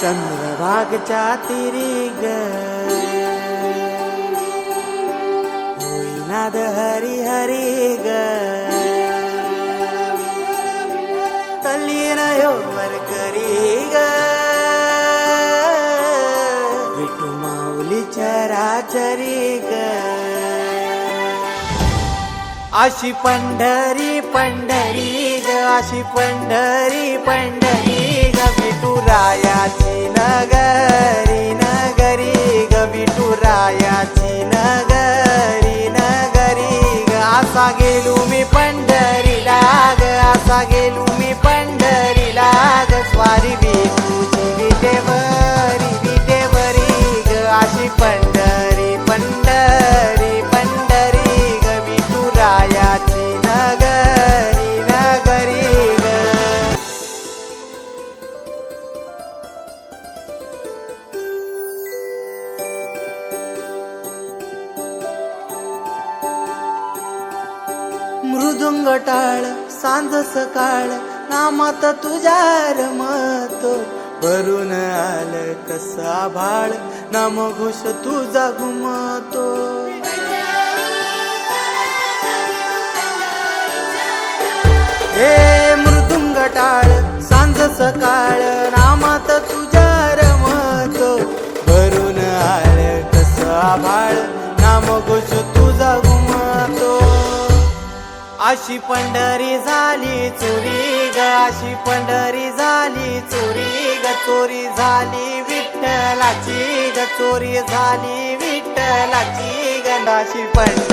चंद्रभागच्या तिरी ग होईनाद हरी हरी ग तल्लीन यो वरकरी ग विठू माऊली चराचरी ग अशी पंढरी पंढरी ग अशी पंढरी पंढरी. असा गेलो मी पंढर. मृदुंग टाळ सांज सकाळ नामात तुझ्या रमत. भरून आल कसा भाळ नाम घोष तुझा घुमतो. हे मृदुंग टाळ सांज सकाळ नामात तुझ्या रमत. भरून आल कसा भाळ नाम घोष तुझा अशी पंढरी झाली चोरी ग अशी पंढरी झाली चोरी ग चोरी झाली विठ्ठलाची ग चोरी झाली विठ्ठलाची गंडाशी पंढरी